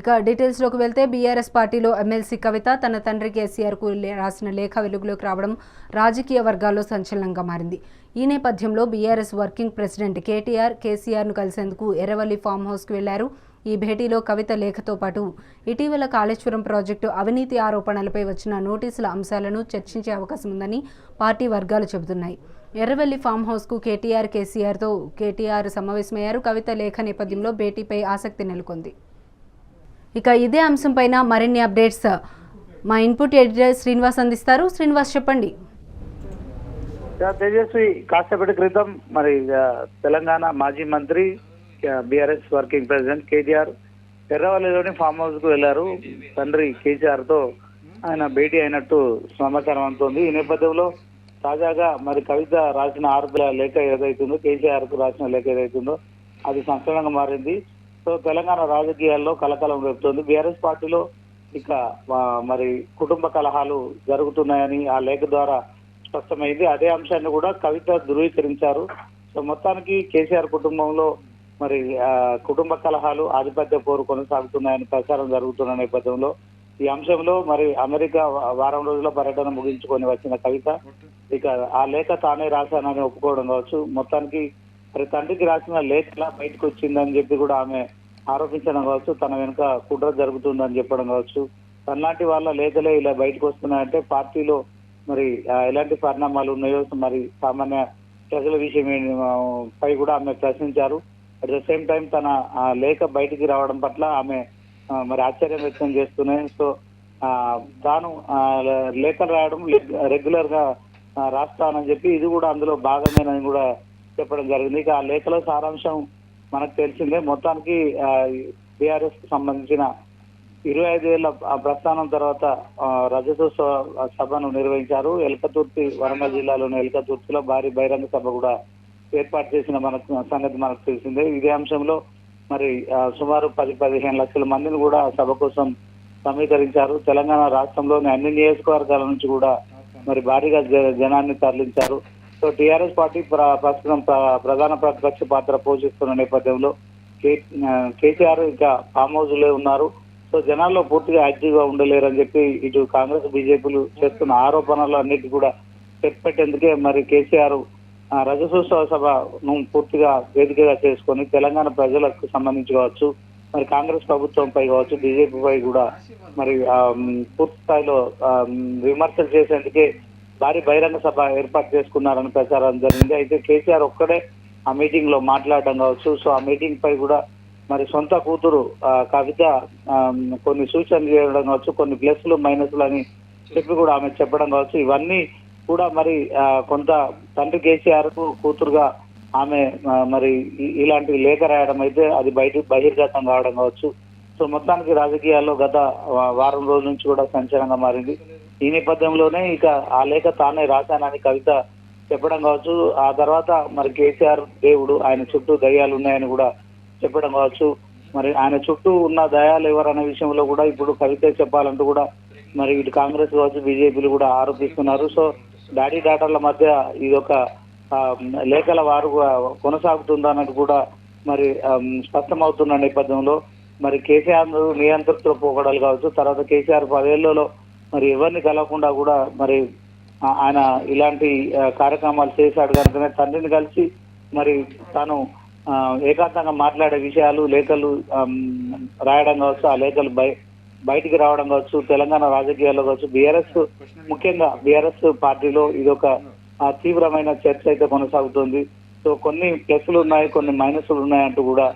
ఇక డీటెయిల్స్లోకి వెళ్తే బీఆర్ఎస్ పార్టీలో ఎమ్మెల్సీ కవిత తన తండ్రి కేసీఆర్కు రాసిన లేఖ వెలుగులోకి రావడం రాజకీయ వర్గాల్లో సంచలనంగా మారింది. ఈ నేపథ్యంలో బీఆర్ఎస్ వర్కింగ్ ప్రెసిడెంట్ కేటీఆర్ కేసీఆర్ను కలిసేందుకు ఎర్రవల్లి ఫామ్ హౌస్కు వెళ్ళారు. ఈ భేటీలో కవిత లేఖతో పాటు ఇటీవల కాళేశ్వరం ప్రాజెక్టు అవినీతి ఆరోపణలపై వచ్చిన నోటీసుల అంశాలను చర్చించే అవకాశం ఉందని పార్టీ వర్గాలు చెబుతున్నాయి. ఎర్రవెల్లి ఫామ్ హౌస్కు కేటీఆర్ కేసీఆర్తో కేటీఆర్ సమావేశమయ్యారు. కవిత లేఖ నేపథ్యంలో భేటీపై ఆసక్తి నెలకొంది. ఇక ఇదే అంశంపైన మరిన్ని అప్డేట్స్. మా ఇన్పుట్ ఎడిటర్ శ్రీనివాస్ అందిస్తారు. శ్రీనివాస్ చెప్పండి. తేజస్వి కాసేపటి క్రితం మరి తెలంగాణ మాజీ మంత్రి బీఆర్ఎస్ వర్కింగ్ ప్రెసిడెంట్ కేటీఆర్ ఎర్రవల్లిలోని ఫామ్ హౌస్కు వెళ్ళారు. తండ్రి కేసీఆర్తో ఆయన భేటీ అయినట్టు సమాచారం అందుతుంది. ఈ నేపథ్యంలో తాజాగా మరి కవిత రాసిన ఆరుదల లేఖ ఏదైతుందో కేసీఆర్కు రాసిన లేఖ ఏదైతుందో అది సంచలనంగా మారింది. సో తెలంగాణ రాజకీయాల్లో కలకలం రేపుతోంది. బీఆర్ఎస్ పార్టీలో ఇక మరి కుటుంబ కలహాలు జరుగుతున్నాయని ఆ లేఖ ద్వారా స్పష్టమైంది. అదే అంశాన్ని కూడా కవిత ధృవీకరించారు. సో మొత్తానికి కేసీఆర్ కుటుంబంలో మరి కుటుంబ కలహాలు ఆధిపత్య పోరు కొనసాగుతున్నాయని ప్రచారం జరుగుతున్న నేపథ్యంలో ఈ అంశంలో మరి అమెరికా వారం రోజుల పర్యటన ముగించుకొని వచ్చిన కవిత ఇక ఆ లేఖ తానే రాశానని ఒప్పుకోవడం కావచ్చు. మొత్తానికి మరి తండ్రికి రాసిన లేఖ బయటకు వచ్చిందని చెప్పి కూడా ఆమె ఆరోపించడం కావచ్చు తన వెనుక కుట్ర జరుగుతుందని చెప్పడం కావచ్చు. తనలాంటి వాళ్ళ లేఖలే ఇలా బయటకు వస్తున్నాయంటే పార్టీలో మరి ఎలాంటి పరిణామాలు ఉన్నాయో మరి సామాన్య ప్రజల విషయం పై కూడా ఆమె ప్రశ్నించారు. అట్ ద సేమ్ టైం తన ఆ, లేఖ బయటికి రావడం పట్ల ఆమె మరి ఆశ్చర్యం వ్యక్తం చేస్తున్నాయి సో తాను లేఖలు రాయడం రెగ్యులర్గా రాస్తానని చెప్పి ఇది కూడా అందులో భాగమేనని కూడా చెప్పడం జరిగింది. ఇక ఆ లేఖలో సారాంశం మనకు తెలిసిందే. మొత్తానికి బీఆర్ఎస్కు సంబంధించిన ఇరవై ఐదు ఏళ్ళ ప్రస్థానం తర్వాత ఆ, రజతోత్సవ సభను నిర్వహించారు. ఎల్కతుర్తి వరంగల్ జిల్లాలోని ఎల్కతుర్తిలో భారీ బహిరంగ సభ కూడా ఏర్పాటు చేసిన మనకు సంగతి మనకు తెలిసిందే. ఇదే అంశంలో మరి సుమారు పది పదిహేను లక్షల మందిని కూడా సభ కోసం సమీకరించారు. తెలంగాణ రాష్ట్రంలోని అన్ని నియోజకవర్గాల నుంచి కూడా మరి భారీగా జనాన్ని తరలించారు. సో టీఆర్ఎస్ పార్టీ ప్ర- ప్రస్తుతం ప్ర- ప్రధాన ప్రతిపక్ష పాత్ర పోషిస్తున్న నేపథ్యంలో కేసీఆర్ ఇంకా ఫామ్ హౌస్లో ఉన్నారు. సో జనాల్లో పూర్తిగా యాక్టివ్గా ఉండలేరని చెప్పి ఇటు కాంగ్రెస్ బీజేపీలు చేస్తున్న ఆరోపణలు అన్నిటి కూడా చెక్ పెట్టేందుకే మరి కేసీఆర్ రజసోత్సవ సభను పూర్తిగా వేదికగా చేసుకొని తెలంగాణ ప్రజలకు సంబంధించి కావచ్చు మరి కాంగ్రెస్ ప్రభుత్వంపై కావచ్చు బీజేపీపై కూడా మరి పూర్తి స్థాయిలో విమర్శలు చేసేందుకే భారీ బహిరంగ సభ ఏర్పాటు చేసుకున్నారని ప్రచారం జరిగింది. అయితే కేసీఆర్ ఒక్కడే ఆ మీటింగ్లో మాట్లాడడం కావచ్చు. సో ఆ మీటింగ్ పై కూడా మరి సొంత కూతురు కవిత కొన్ని సూచనలు చేయడం కావచ్చు కొన్ని ప్లస్లు మైనస్లు అని చెప్పి కూడా ఆమె చెప్పడం కావచ్చు. ఇవన్నీ కూడా మరి కొంత తండ్రి కేసీఆర్కు కూతురుగా ఆమె మరి ఇలాంటి లేఖ రాయడం అయితే అది బయట బహిర్గతం కావడం కావచ్చు. సో మొత్తానికి రాజకీయాల్లో గత వారం రోజుల నుంచి కూడా సంచలనంగా మారింది. ఈ నేపథ్యంలోనే ఇక ఆ లేఖ తానే రాశానని కవిత చెప్పడం కావచ్చు. ఆ తర్వాత మరి కేసీఆర్ దేవుడు ఆయన చుట్టూ దయ్యాలు ఉన్నాయని కూడా చెప్పడం కావచ్చు. మరి ఆయన చుట్టూ ఉన్న దయాలు ఎవరనే విషయంలో కూడా ఇప్పుడు కవిత చెప్పాలంటూ కూడా మరి ఇటు కాంగ్రెస్ కావచ్చు బీజేపీలు కూడా ఆరోపిస్తున్నారు. సో డాడీ డాటర్ల మధ్య ఇది ఒక లేఖల వారు కొనసాగుతుందన్నట్టు కూడా మరి స్పష్టమవుతున్న నేపథ్యంలో. మరి కేసీఆర్ నియంతృత్వ పోకడలు కావచ్చు. తర్వాత కేసీఆర్ పదేళ్ళలో మరి ఎవరిని కలవకుండా కూడా మరి ఆయన ఇలాంటి కార్యక్రమాలు చేశాడు కనుకనే తండ్రిని కలిసి మరి తాను ఆ, ఏకాంతంగా మాట్లాడే విషయాలు లేఖలు రాయడం కావచ్చు ఆ లేఖలు బయ బయటికి రావడం కావచ్చు తెలంగాణ రాజకీయాల్లో కావచ్చు బీఆర్ఎస్ ముఖ్యంగా బీఆర్ఎస్ పార్టీలో ఇది ఒక తీవ్రమైన చర్చ అయితే కొనసాగుతుంది. సో కొన్ని ప్లస్లు ఉన్నాయి కొన్ని మైనస్లు ఉన్నాయంటూ కూడా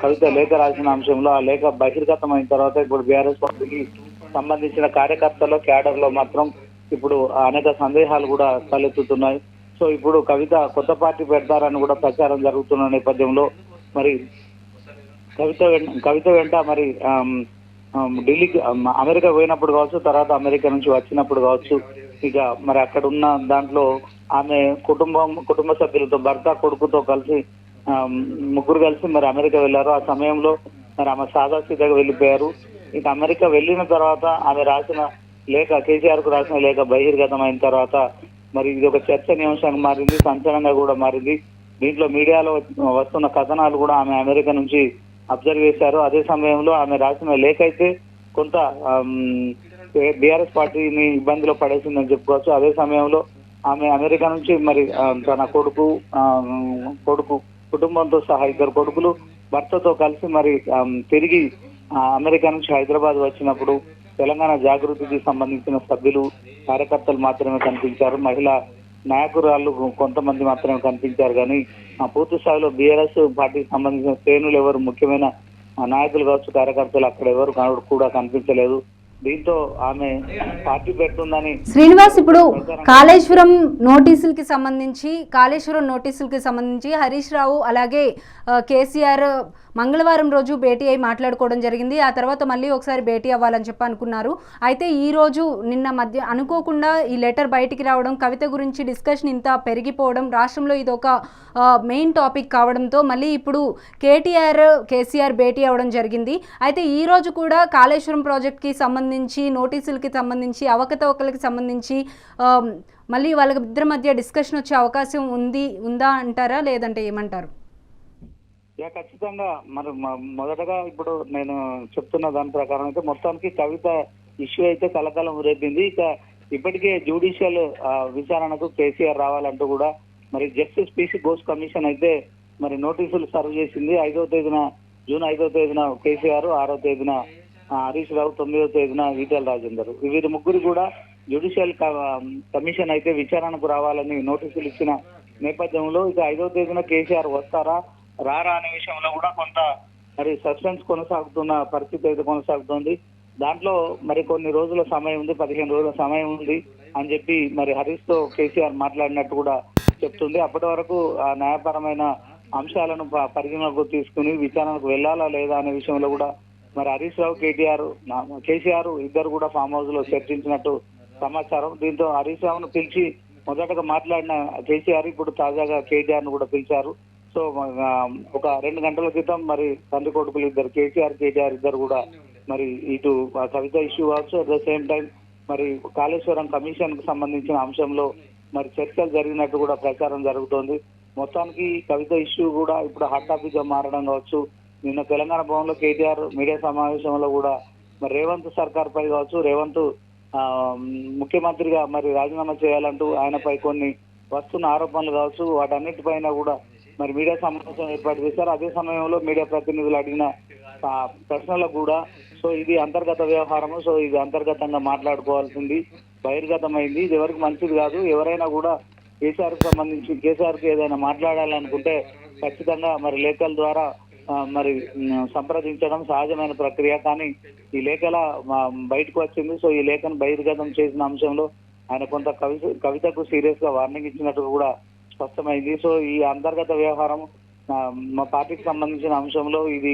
కవిత లేఖ రాసిన అంశంలో ఆ లేఖ బహిర్గతం అయిన తర్వాత ఇప్పుడు బీఆర్ఎస్ పార్టీకి సంబంధించిన కార్యకర్తల్లో క్యాడర్లో మాత్రం ఇప్పుడు అనేక సందేహాలు కూడా తలెత్తుతున్నాయి. సో ఇప్పుడు కవిత కొత్త పార్టీ పెడతారని కూడా ప్రచారం జరుగుతున్న నేపథ్యంలో మరి కవిత కవిత వెంట మరి ఢిల్లీకి అమెరికా పోయినప్పుడు కావచ్చు తర్వాత అమెరికా నుంచి వచ్చినప్పుడు కావచ్చు ఇక మరి అక్కడ ఉన్న దాంట్లో ఆమె కుటుంబం కుటుంబ సభ్యులతో భర్త కొడుకుతో కలిసి ముగ్గురు కలిసి మరి అమెరికా వెళ్ళారు. ఆ సమయంలో మరి ఆమె సాదాసీదాగా వెళ్ళిపోయారు. ఇక అమెరికా వెళ్ళిన తర్వాత ఆమె రాసిన లేఖ కేసీఆర్కు రాసిన లేఖ బహిర్గతం అయిన తర్వాత మరి ఇది ఒక చర్చనీయాంశంగా మారింది సంచలనంగా కూడా మారింది. దీంట్లో మీడియాలో వస్తున్న కథనాలు కూడా ఆమె అమెరికా నుంచి అబ్జర్వ్ చేశారు. అదే సమయంలో ఆమె రాసిన లేఖ అయితే కొంత బీఆర్ఎస్ పార్టీని ఇబ్బందిలో పడేసిందని చెప్పుకోవచ్చు. అదే సమయంలో ఆమె అమెరికా నుంచి మరి తన కొడుకు కొడుకు కుటుంబంతో సహా ఇద్దరు కొడుకులు భర్తతో కలిసి మరి తిరిగి అమెరికా నుంచి హైదరాబాద్ వచ్చినప్పుడు తెలంగాణ జాగృతికి సంబంధించిన సభ్యులు కార్యకర్తలు మాత్రమే కనిపించారు. మహిళా నాయకురాళ్ళు కొంతమంది మాత్రమే కనిపించారు. కానీ ఆ పూర్తి స్థాయిలో బీఆర్ఎస్ పార్టీకి సంబంధించిన శ్రేణులు ఎవరు? ముఖ్యమైన నాయకులు కావచ్చు కార్యకర్తలు అక్కడ ఎవరు కూడా కనిపించలేదు. దీంతో ఆమె పార్టీ పెడుతుందని శ్రీనివాస్ ఇప్పుడు కాళేశ్వరం నోటీసులకి సంబంధించి కాళేశ్వరం నోటీసులకి సంబంధించి హరీష్ రావు అలాగే కేసీఆర్ మంగళవారం రోజు భేటీ అయి మాట్లాడుకోవడం జరిగింది. ఆ తర్వాత మళ్ళీ ఒకసారి భేటీ అవ్వాలని చెప్పి అనుకున్నారు. అయితే ఈ రోజు నిన్న మధ్య అనుకోకుండా ఈ లెటర్ బయటికి రావడం కవిత గురించి డిస్కషన్ ఇంత పెరిగిపోవడం రాష్ట్రంలో ఇది ఒక మెయిన్ టాపిక్ కావడంతో మళ్ళీ ఇప్పుడు కేటీఆర్ కేసీఆర్ భేటీ అవ్వడం జరిగింది. అయితే ఈ రోజు కూడా కాళేశ్వరం ప్రాజెక్ట్కి సంబంధించి నోటీసులకి సంబంధించి అవకతవకలకి సంబంధించి మళ్ళీ వాళ్ళ ఇద్దరి మధ్య డిస్కషన్ వచ్చే అవకాశం ఉంది ఉందా అంటారా? లేదంటే ఏమంటారు? ఖచ్చితంగా. మరి మొదటగా ఇప్పుడు నేను చెప్తున్న దాని ప్రకారం అయితే మొత్తానికి కవిత ఇష్యూ అయితే కలకలం రేపింది ఇక ఇప్పటికే జ్యుడిషియల్ విచారణకు కేసీఆర్ రావాలంటూ కూడా మరి జస్టిస్ పిసి ఘోష్ కమిషన్ అయితే మరి నోటీసులు సర్వ్ చేసింది. ఐదో తేదీన జూన్ ఐదవ తేదీన కేసీఆర్ ఆరో తేదీన హరీష్ రావు తొమ్మిదవ తేదీన ఈటల రాజేందర్. వీరి ముగ్గురు కూడా జ్యుడిషియల్ కమిషన్ అయితే విచారణకు రావాలని నోటీసులు ఇచ్చిన నేపథ్యంలో ఇక ఐదో తేదీన కేసీఆర్ వస్తారా రారా అనే విషయంలో కూడా కొంత మరి సస్పెన్స్ కొనసాగుతున్న పరిస్థితి అయితే కొనసాగుతుంది. దాంట్లో మరి కొన్ని రోజుల సమయం ఉంది పదిహేను రోజుల సమయం ఉంది అని చెప్పి మరి హరీష్తో కేసీఆర్ మాట్లాడినట్టు కూడా చెప్తుంది. అప్పటి వరకు ఆ న్యాయపరమైన అంశాలను పరిగణలోకి తీసుకుని విచారణకు వెళ్ళాలా లేదా అనే విషయంలో కూడా మరి హరీష్ రావు కేటీఆర్ నా- కేసీఆర్ ఇద్దరు కూడా ఫామ్ హౌస్లో చర్చించినట్టు సమాచారం. దీంతో హరీష్ రావును పిలిచి మొదటగా మాట్లాడిన కేసీఆర్ ఇప్పుడు తాజాగా కేటీఆర్ను కూడా పిలిచారు. సో ఒక రెండు గంటల క్రితం మరి తండ్రి కొడుకులు ఇద్దరు కేసీఆర్ కేటీఆర్ ఇద్దరు కూడా మరి ఇటు కవిత ఇష్యూ కావచ్చు అట్ ద సేమ్ టైం మరి కాళేశ్వరం కమిషన్కు సంబంధించిన అంశంలో మరి చర్చలు జరిగినట్టు కూడా ప్రచారం జరుగుతోంది. మొత్తానికి కవిత ఇష్యూ కూడా ఇప్పుడు హాట్ టాపిక్గా మారడం కావచ్చు నిన్న తెలంగాణ భవన్లో కేటీఆర్ మీడియా సమావేశంలో కూడా మరి రేవంత్ సర్కార్ పై కావచ్చు రేవంత్ ఆ, ముఖ్యమంత్రిగా మరి రాజీనామా చేయాలంటూ ఆయనపై కొన్ని వస్తున్న ఆరోపణలు కావచ్చు వాటన్నిటిపైన కూడా మరి మీడియా సమావేశం ఏర్పాటు చేశారు. అదే సమయంలో మీడియా ప్రతినిధులు అడిగిన ప్రశ్నలకు కూడా సో ఇది అంతర్గత వ్యవహారము సో ఇది అంతర్గతంగా మాట్లాడుకోవాల్సింది బహిర్గతమైంది ఇది ఎవరికి మంచిది కాదు ఎవరైనా కూడా కేసీఆర్కు సంబంధించి కేసీఆర్కి ఏదైనా మాట్లాడాలనుకుంటే ఖచ్చితంగా మరి లేఖల ద్వారా మరి సంప్రదించడం సహజమైన ప్రక్రియ. కానీ ఈ లేఖల బయటకు వచ్చింది. సో ఈ లేఖను బహిర్గతం చేసిన అంశంలో ఆయన కొంత కవి కవితకు సీరియస్గా వార్నింగ్ ఇచ్చినట్టు కూడా స్పష్టమైంది. సో ఈ అంతర్గత వ్యవహారం మా పార్టీకి సంబంధించిన అంశంలో ఇది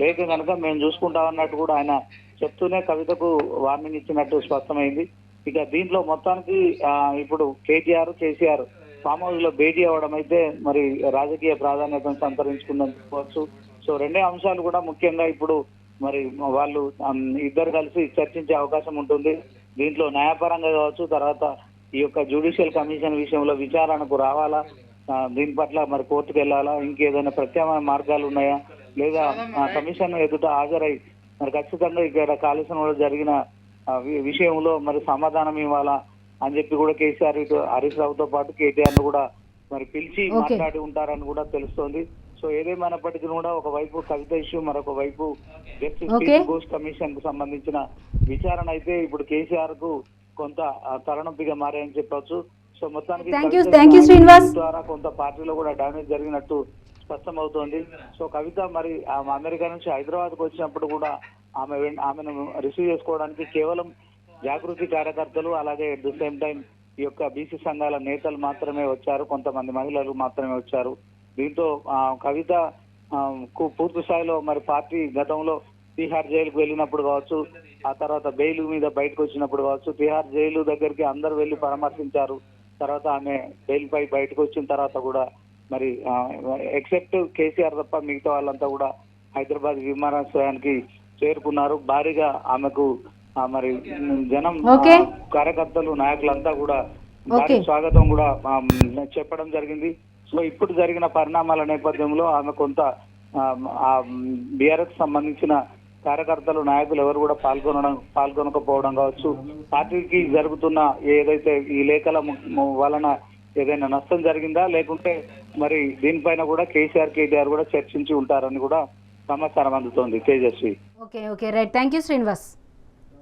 లేఖ కనుక మేము చూసుకుంటామన్నట్టు కూడా ఆయన చెప్తూనే కవితకు వార్నింగ్ ఇచ్చినట్టు స్పష్టమైంది. ఇక దీంట్లో మొత్తానికి ఇప్పుడు కేటీఆర్ కేసీఆర్ ఫామ్ హౌస్లో భేటీ అవ్వడం అయితే మరి రాజకీయ ప్రాధాన్యతను సంతరించుకుందని సో రెండే అంశాలు కూడా ముఖ్యంగా ఇప్పుడు మరి వాళ్ళు ఇద్దరు కలిసి చర్చించే అవకాశం ఉంటుంది. దీంట్లో న్యాయపరంగా కావచ్చు తర్వాత ఈ యొక్క జ్యుడిషియల్ కమిషన్ విషయంలో విచారణకు రావాలా? దీని పట్ల మరి కోర్టుకు వెళ్ళాలా? ఇంకేదైనా ప్రత్యామ్నాయ మార్గాలు ఉన్నాయా? లేదా ఆ, కమిషన్ ఎదుట హాజరై మరి ఖచ్చితంగా ఇక్కడ కాళేశ్వరంలో జరిగిన వి- విషయంలో మరి సమాధానం ఇవ్వాలా? అని చెప్పి కూడా కేసీఆర్ ఇటు హరీష్ రావుతో పాటు కేటీఆర్ను కూడా మరి పిలిచి. మాట్లాడి ఉంటారని కూడా తెలుస్తోంది సో ఏదేమైనప్పటికీ కూడా ఒకవైపు కవిత ఇష్యూ మరొక వైపు జస్టిస్. ఘోష్ కమిషన్కు సంబంధించిన విచారణ అయితే ఇప్పుడు కేసీఆర్కు కొంత తలనొప్పిగా మారాయని చెప్పొచ్చు సో మొత్తానికి శ్రీనివాస్. ద్వారా కొంత పార్టీలో కూడా డామేజ్ జరిగినట్టు స్పష్టం అవుతోంది సో కవిత మరి ఆమె అమెరికా నుంచి హైదరాబాద్కు వచ్చినప్పుడు కూడా ఆమె ఆమెను రిసీవ్ చేసుకోవడానికి కేవలం జాగృతి కార్యకర్తలు అలాగే అట్ ద సేమ్ టైం ఈ యొక్క బీసీ సంఘాల నేతలు మాత్రమే వచ్చారు. కొంతమంది మహిళలు మాత్రమే వచ్చారు. దీంతో ఆ, కవిత కు- పూర్తి స్థాయిలో మరి పార్టీ గతంలో తీహార్ జైలుకు వెళ్ళినప్పుడు కావచ్చు ఆ తర్వాత బెయిల్ మీద బయటకు వచ్చినప్పుడు కావచ్చు తీహార్ జైలు దగ్గరికి అందరు వెళ్ళి పరామర్శించారు. తర్వాత ఆమె బెయిల్ పై బయటకు వచ్చిన తర్వాత కూడా మరి ఎక్సెప్ట్ కేసీఆర్ తప్ప మిగతా వాళ్ళంతా కూడా హైదరాబాద్ విమానాశ్రయానికి చేరుకున్నారు. భారీగా ఆమెకు మరి జనం. కార్యకర్తలు నాయకులంతా కూడా. స్వాగతం కూడా ఆ, చెప్పడం జరిగింది. సో ఇప్పుడు జరిగిన పరిణామాల నేపథ్యంలో ఆమె కొంత బీఆర్ఎస్ సంబంధించిన కార్యకర్తలు నాయకులు ఎవరు కూడా పాల్గొనడం పాల్గొనకపోవడం కావచ్చు. పార్టీకి జరుగుతున్న ఏదైతే ఈ లేఖల ము- ము- వలన ఏదైనా నష్టం జరిగిందా? లేకుంటే మరి దీనిపైన కూడా కేసీఆర్ కేటీఆర్ కూడా చర్చించి ఉంటారని కూడా సమాచారం అందుతోంది. Tejaswi. Okay okay. Right. Thank you Srinivas.